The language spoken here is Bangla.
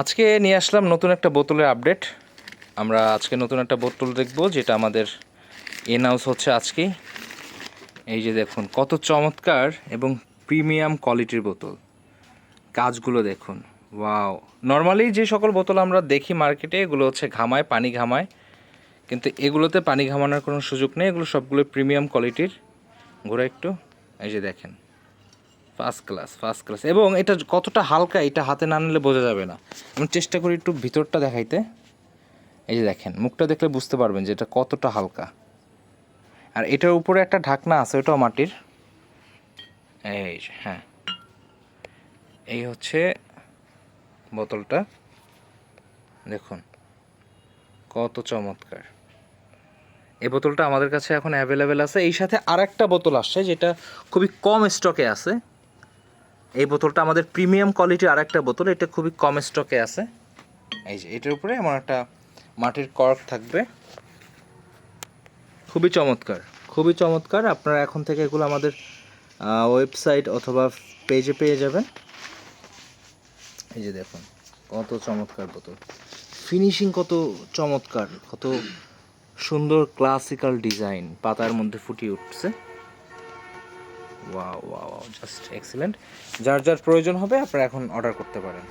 আজকে নিয়ে আসলাম নতুন একটা বোতলের আপডেট। আমরা আজকে নতুন একটা বোতল দেখব, যেটা আমাদের এন হাউস হচ্ছে আজকেই এই যে দেখুন, কত চমৎকার এবং প্রিমিয়াম কোয়ালিটির বোতল। কাজগুলো দেখুন ওয়াও নর্মালি যে সকল বোতল আমরা দেখি মার্কেটে এগুলো হচ্ছে ঘামায়, পানি ঘামায়। কিন্তু এগুলোতে পানি ঘামানোর কোনো সুযোগ নেই, এগুলো সবগুলো প্রিমিয়াম কোয়ালিটির ঘোরা একটু, এই যে দেখেন। ফার্স্ট ক্লাস ফার্স্ট ক্লাস এবং এটা কতটা হালকা, এটা হাতে না নিলে বোঝা যাবে না। আমি চেষ্টা করি একটু ভিতরটা দেখাইতে। এই যে দেখেন, মুখটা দেখলে বুঝতে পারবেন যে এটা কতটা হালকা। আর এটার উপরে একটা ঢাকনা আছে, ওটাও মাটির। এই হ্যাঁ। এই হচ্ছে বোতলটা। দেখুন, কত চমৎকার। এই বোতলটা আমাদের কাছে এখন অ্যাভেলেবেল আছে। এই সাথে আরেকটা বোতল আসছে, যেটা খুবই কম স্টকে আছে। এই বোতলটা আমাদের প্রিমিয়াম কোয়ালিটির আরেকটা বোতল, এটা খুবই কম স্টকে আছে। এই যে, এটার উপরে আমার একটা মাটির কর্ক থাকবে। খুবই চমৎকার খুবই চমৎকার। আপনারা এখন থেকে এগুলো আমাদের ওয়েবসাইট অথবা পেজে পেয়ে যাবেন। এই যে দেখুন, কত চমৎকার বোতল। ফিনিশিং কত চমৎকার, কত সুন্দর ক্লাসিক্যাল ডিজাইন পাতার মধ্যে ফুটিয়ে উঠছে। ওয়াও ওয়া জাস্ট এক্সিলেন্ট যার যার প্রয়োজন হবে আপনারা এখন অর্ডার করতে পারেন।